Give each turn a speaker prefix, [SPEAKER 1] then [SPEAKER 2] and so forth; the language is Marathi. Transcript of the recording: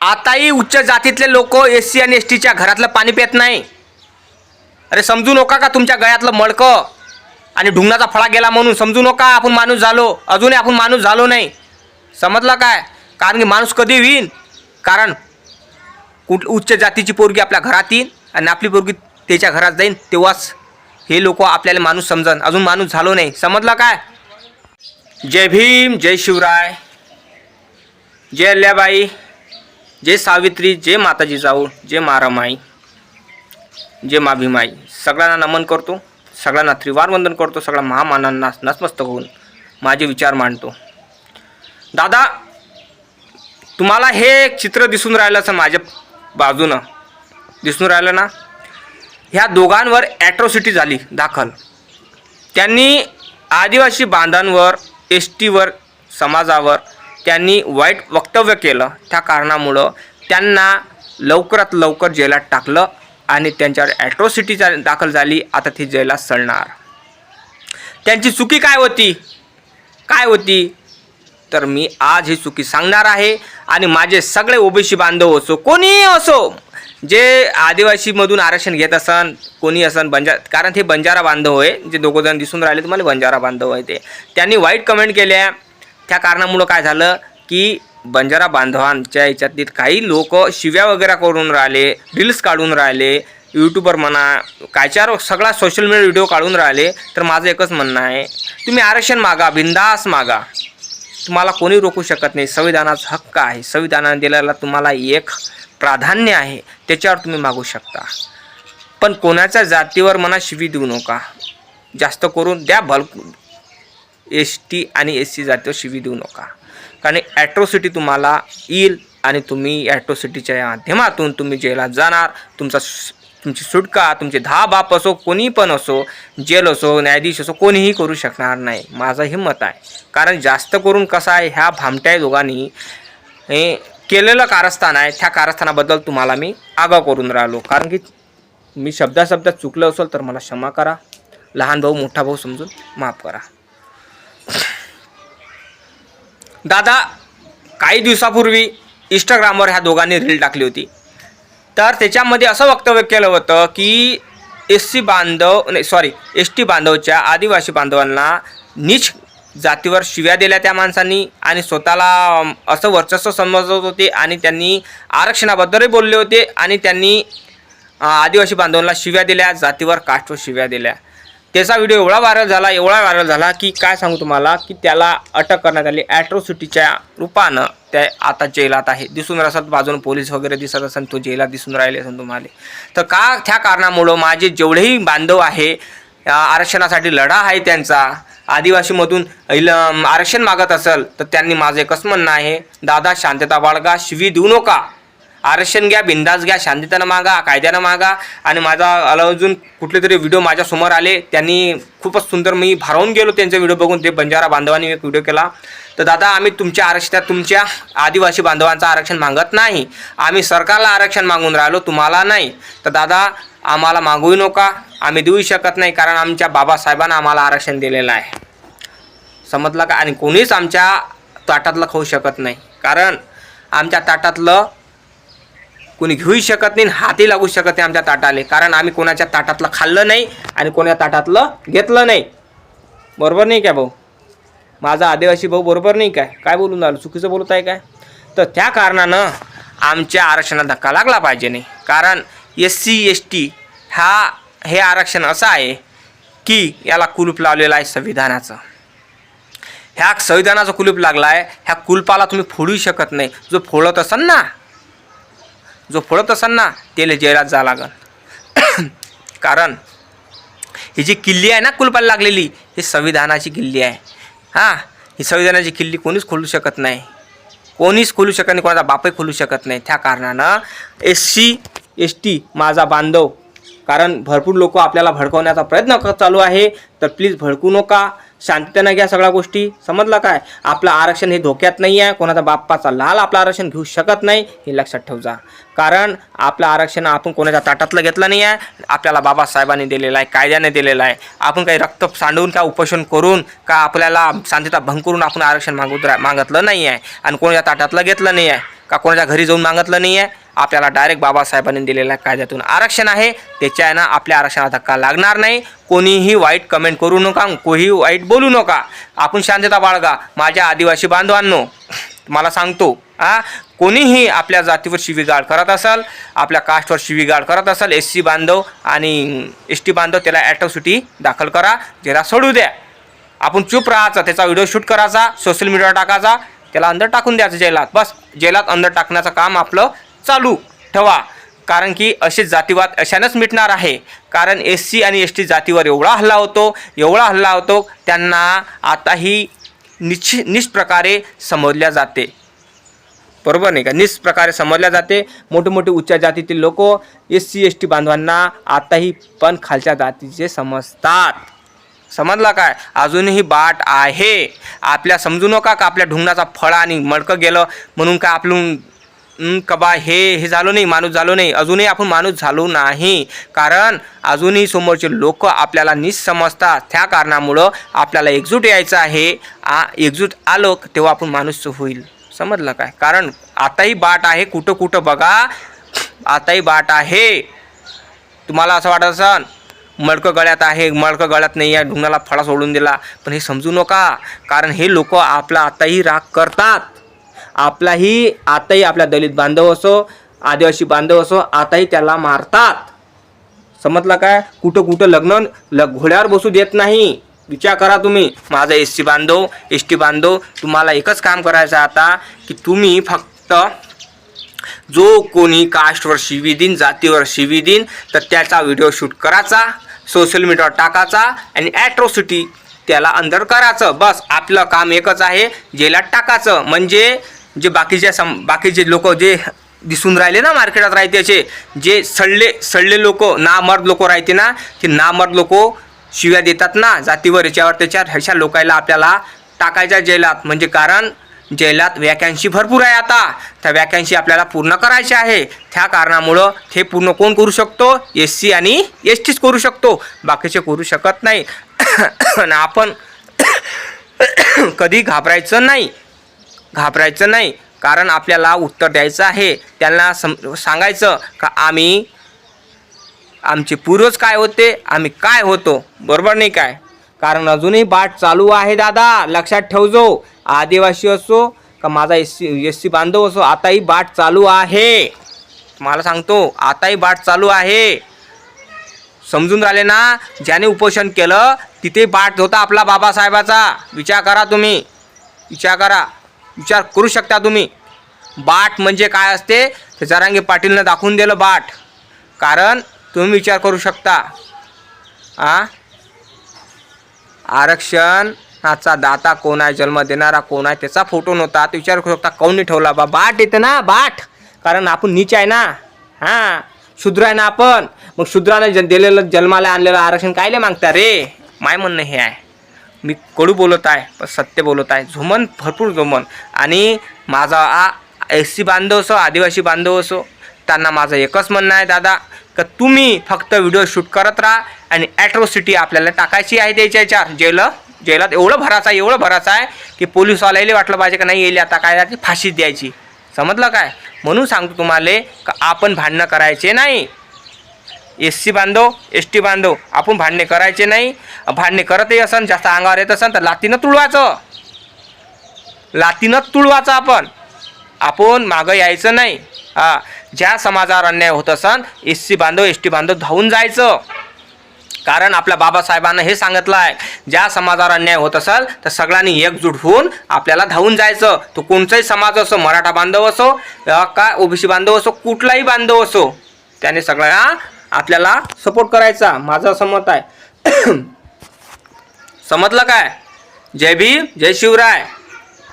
[SPEAKER 1] आताही उच्च जातीतले लोक एस सी आणि एस टीच्या घरातलं पाणी पित नाही. अरे समजू नका का तुमच्या गळ्यातलं मडकं? आणि ढुंगणाचा फळा गेला म्हणून समजू नका आपण माणूस झालो. अजूनही आपण माणूस झालो नाही. समजला काय? कारण की माणूस कधी होईन? कारण कुठ उच्च जातीची पोरगी आपल्या घरात येईन आणि आपली पोरगी त्याच्या घरात जाईन तेव्हाच हे लोक आपल्याला माणूस समजन. अजून माणूस झालो नाही. समजला काय? जय भीम जय शिवराय. जय अल्ल्याबाई. जय सावित्री जय माताजी जाऊ जय मारामाई जय माभिमाई सगळ्यांना नमन करतो सगळ्यांना त्रिवार वंदन करतो सगळ्या महामानांना नतमस्तक होऊन माझे विचार मांडतो. दादा तुम्हाला हे एक चित्र दिसून राहिलं असं माझ्या बाजूनं. दिसून राहिलं ना? ह्या दोघांवर ॲट्रॉसिटी झाली दाखल. त्यांनी आदिवासी बांधांवर एस टीवर समाजावर त्यांनी वाईट वक्तव्य केलं. त्या कारणामुळं त्यांना लवकरात लवकर जेलात टाकलं आणि त्यांच्यावर ॲट्रॉसिटी जा दाखल झाली. आता ती जेलात सळणार. त्यांची चुकी काय होती? काय होती? तर मी आज ही चुकी सांगणार आहे आणि माझे सगळे ओबीसी बांधव असो कोणीही असो जे आदिवासीमधून आरक्षण घेत असन कोणी असन बंजा कारण हे बंजारा बांधव आहे. जे दोघं जण दिसून राहिले तुम्हाला बंजारा बांधव आहे ते. त्यांनी वाईट कमेंट केल्या. त्या कारणामुळं काय झालं की बंजारा बांधवांच्या याच्यातील काही लोक शिव्या वगैरे करून राहिले रील्स काढून राहिले यूट्यूबर म्हणा कायच्यावर सगळा सोशल मीडिया व्हिडिओ काढून राहिले तर माझं एकच म्हणणं आहे तुम्ही आरक्षण मागा बिंदास मागा. तुम्हाला कोणी रोखू शकत नाही. संविधानाचा हक्क आहे. संविधानाने दिलेला तुम्हाला एक प्राधान्य आहे. त्याच्यावर तुम्ही मागू शकता. पण कोणाच्या जातीवर मना शिवी देऊ नका. जास्त करून द्या भल एस टी आणि एस सी जातीवर शिवी देऊ नका. कारण ॲट्रॉसिटी तुम्हाला येईल आणि तुम्ही ॲट्रॉसिटीच्या माध्यमातून तुम्ही जेलात जाणार. तुमचा तुमची सुटका तुमचे दहा बाप असो कोणी पण असो जेल असो न्यायाधीश असो कोणीही करू शकणार नाही. माझं हे मत आहे. कारण जास्त करून कसं आहे ह्या भामट्या दोघांनी हे केलेलं कारस्थान आहे. त्या कारस्थानाबद्दल तुम्हाला मी आगाव करून राहिलो. कारण की मी शब्दाशब्दात चुकलं असेल तर मला क्षमा करा. लहान भाऊ मोठा भाऊ समजून माफ करा. दादा काही दिवसापूर्वी इंस्टाग्रामवर ह्या दोघांनी रील टाकली होती. तर त्याच्यामध्ये असं वक्तव्य केलं होतं की एस सी बांधव नाही सॉरी एस टी बांधवच्या आदिवासी बांधवांना नीच जातीवर शिव्या दिल्या त्या माणसांनी आणि स्वतःला असं वर्चस्व समजत होते आणि त्यांनी आरक्षणाबद्दलही बोलले होते आणि त्यांनी आदिवासी बांधवांना शिव्या दिल्या जातीवर कास्टवर शिव्या दिल्या. त्याचा व्हिडिओ एवढा व्हायरल झाला एवढा व्हायरल झाला की काय सांगू तुम्हाला की त्याला अटक करण्यात आली ॲट्रोसिटीच्या रूपानं त्या आता जेलात आहे. दिसून असत बाजून पोलीस वगैरे दिसत असेल तो जेलात दिसून राहिले असेल तुम्हाला. तर का त्या कारणामुळं माझे जेवढेही बांधव आहे आरक्षणासाठी लढा आहे त्यांचा आदिवासीमधून इल- आरक्षण मागत असेल तर त्यांनी माझं एकच म्हणणं आहे दादा शांतता बाळगा शिवी देऊ नका. आरक्षण घ्या बिंदास घ्या शांततेनं मागा कायद्यानं मागा. आणि माझा अजून कुठले तरी व्हिडिओ माझ्यासमोर आले. त्यांनी खूपच सुंदर मी भारावून गेलो त्यांचा व्हिडिओ बघून. ते बंजारा बांधवांनी एक व्हिडिओ केला. तर दादा आम्ही तुमच्या आरक्षणात तुमच्या आदिवासी बांधवांचं आरक्षण मागत नाही. आम्ही सरकारला आरक्षण मागून राहिलो तुम्हाला नाही. तर दादा आम्हाला मागूही नका. आम्ही देऊ शकत नाही कारण आमच्या बाबासाहेबांना आम्हाला आरक्षण दिलेलं आहे. समजलं का? आणि कोणीच आमच्या ताटातलं खाऊ शकत नाही. कारण आमच्या ताटातलं कोणी घेऊही शकत नाही आणि लागू शकत नाही आमच्या ताटाले. कारण आम्ही कोणाच्या ताटातलं खाल्लं नाही आणि कोणा ताटातलं घेतलं नाही. बरोबर नाही काय भाऊ? माझा आदिवासी भाऊ बरोबर नाही काय? काय बोलून आलो चुकीचं बोलत आहे काय? तर त्या कारणानं आमच्या आरक्षणाला धक्का लागला पाहिजे नाही. कारण एस सी एस टी हा हे आरक्षण असं आहे की याला कुलूप लावलेलं आहे संविधानाचं. ह्या संविधानाचा कुलूप लागला आहे ह्या कुलपाला तुम्ही फोडू शकत नाही. जो फोडत असाल ना जो फोडत असाल ना त्याला जेलात जा लागल कारण ही जी किल्ली आहे ना कुलपाला लागलेली ही संविधानाची किल्ली आहे. हां ही संविधानाची किल्ली कोणीच खोलू शकत नाही. कोणीच खोलू शकत नाही कोणाचा बापही खोलू शकत नाही. त्या कारणानं एस सी एस टी माझा बांधव कारण भरपूर लोक आपल्याला भडकवण्याचा प्रयत्न चालू आहे तर प्लीज भडकू नका. शांततेनं घ्या सगळ्या गोष्टी. समजलं काय? आपलं आरक्षण हे धोक्यात नाही आहे कोणाचा बाप्पाचा लाल आपलं आरक्षण घेऊ शकत नाही हे लक्षात ठेवजा. कारण आपलं आरक्षण आपण कोणाच्या ताटातलं घेतलं नाही आहे आपल्याला बाबासाहेबांनी दिलेलं आहे कायद्याने दिलेलं आहे. आपण काही रक्त सांडून का उपोषण करून का आपल्याला शांतता भंग करून आपण आरक्षण मागूत मागतलं मागितलं नाही आहे आणि कोणाच्या ताटातलं घेतलं नाही आहे का कोणाच्या घरी जाऊन मागितलं नाही आहे आपल्याला डायरेक्ट बाबासाहेबांनी दिलेल्या कायद्यातून आरक्षण आहे. त्याच्या आहे ना आपल्या आरक्षणाला धक्का लागणार नाही. कोणीही वाईट कमेंट करू नका कोणीही वाईट बोलू नका. आपण शांतता बाळगा माझ्या आदिवासी बांधवांनो. मला सांगतो आ कोणीही आपल्या जातीवर शिवीगाळ करत असाल आपल्या कास्टवर शिवीगाळ करत असाल एस सी बांधव आणि एस टी बांधव त्याला ॲटोसिटी दाखल करा जरा सोडू द्या. आपण चूप राहायचा त्याचा व्हिडिओ शूट करायचा सोशल मीडियावर टाकायचा त्याला अंदर टाकून द्यायचं जेलात. बस जेलात अंदर टाकण्याचं काम आपलं चालू ठेवा. कारण की असे जातीवाद अशानंच मिटणार आहे. कारण एस सी आणि एस टी जातीवर एवढा हल्ला होतो एवढा हल्ला होतो त्यांना आताही निश्चित निष्प्रकारे समजल्या जाते. बरोबर नाही का? निष्प्रकारे समजल्या जाते. मोठे मोठे उच्च जातीतील लोक एस सी एस टी बांधवांना आताही पण खालच्या जातीचे समजतात. समजला काय? अजूनही बाट आहे. आपल्या समजू नका का आपल्या ढुंगणाचा फळ आणि मडकं गेलं म्हणून काय आपलं कबा हे हे झालो नाही माणूस झालो नाही. अजूनही आपण माणूस झालो नाही. कारण अजूनही समोरचे लोक आपल्याला निस समजतात. त्या कारणामुळं आपल्याला एकजूट यायचं आहे. आ एकजूट आलो तेव्हा आपण माणूस होईल. समजलं काय? कारण आताही बाट आहे. कुठं कुठं बघा. आताही बाट आहे. तुम्हाला असं वाटत असन मडकं गळ्यात आहे मडकं गळ्यात नाही आहे ढुंगाला फळा सोडून दिला. पण हे समजू नका. कारण हे लोक आपला आताही राग करतात. आपलाही आताही आपल्या दलित बांधव असो आदिवासी बांधव असो आताही त्याला मारतात. समजलं काय? कुठं कुठं लग्न ल घोड्यावर बसू देत नाही. विचार करा तुम्ही. माझा एस सी बांधव एस टी बांधव तुम्हाला एकच काम करायचं आता की तुम्ही फक्त जो कोणी कास्टवर शिवी देईन जातीवर शिवी देईन तर त्याचा व्हिडिओ शूट करायचा सोशल मीडियावर टाकायचा आणि ॲट्रॉसिटी त्याला अंदर करायचं. बस आपलं काम एकच आहे जेलात टाकायचं. म्हणजे जे बाकीच्या सम बाकीचे लोक जे दिसून राहिले ना मार्केटात राहतेचे जे सडले सडले लोक नामर्द लोक राहते ना ते नामर्द लोक शिव्या देतात ना जातीवर याच्यावर त्याच्यावर ह्याच्या लोकायला आपल्याला टाकायच्या जेलात. म्हणजे कारण जेलात वॅकॅन्सी भरपूर आहे आता. त्या व्याख्यांशी आपल्याला पूर्ण करायची आहे. त्या कारणामुळं हे पूर्ण कोण करू शकतो? एस सी आणि एस टीच करू शकतो. बाकीचे करू शकत नाही. आणि आपण कधी घाबरायचं नाही. घाबरायचं नाही. कारण आपल्याला उत्तर द्यायचं आहे. त्यांना सम सांगायचं का आम्ही आमचे पूर्वज काय होते? आम्ही काय होतो? बरोबर नाही काय? कारण अजूनही बाट चालू आहे दादा. लक्षात ठेवजो. आदिवासी असो का माझा एस सी एस सी बांधव असो आताही बाट चालू आहे. मला सांगतो आताही बाट चालू आहे. समजून राहिले ना? ज्याने उपोषण केलं तिथे बाट होता आपला बाबासाहेबाचा. विचार करा तुम्ही. विचार करा. विचार करू शकता तुम्ही. बाट म्हणजे काय असते? ते जरांगे पाटीलनं दाखवून दिलं बाट कारण तुम्ही विचार करू शकता. आ? आरक्षणाचा दाता कोण आहे? जन्म देणारा कोण आहे? त्याचा फोटो नव्हता. तो विचार करू शकता कोणी ठेवला बा? बाट येते ना बाट कारण आपण नीच आहे ना. हां? शूद्र आहे ना आपण. मग शूद्राने जन दिलेलं जन्माला आणलेलं आरक्षण कायले मागता रे? माय म्हणणं हे आहे. मी कडू बोलत आहे पण सत्य बोलत आहे. झुमन भरपूर झुमन. आणि माझा आ एस सी बांधव असो आदिवासी बांधव असो त्यांना माझं एकच म्हणणं आहे दादा का तुम्ही फक्त व्हिडिओ शूट करत राहा आणि ॲट्रोसिटी आपल्याला टाकायची आहे त्याच्या याच्यावर. जेल जेलात एवढं भरायचं आहे एवढं भरायचं आहे की पोलिसवाल्याला वाटलं पाहिजे का नाही येईल आता काय ती फाशी द्यायची. समजलं काय? म्हणून सांगतो तुम्हाला का आपण भांडणं करायचे नाही. एस सी बांधव एस टी बांधव आपण भांडणे करायचे नाही. भांडणे करतही असन जास्त अंगावर येत असन तर लातीनं तुळवायचं. लातीनंच तुळवायचं आपण. आपण मागं यायचं नाही. हा ज्या समाजावर अन्याय होत असन एस सी बांधव एस टी बांधव धावून जायचं. कारण आपल्या बाबासाहेबांना हे सांगितलं आहे ज्या समाजावर अन्याय होत असेल तर सगळ्यांनी एकजूट होऊन आपल्याला धावून जायचं. तो कोणताही समाज असो मराठा बांधव असो का ओबीसी बांधव असो कुठलाही बांधव असो त्याने सगळ्या आपल्याला सपोर्ट करायचा. माझं असं मत आहे. समजलं काय? जय भीम जय शिवराय.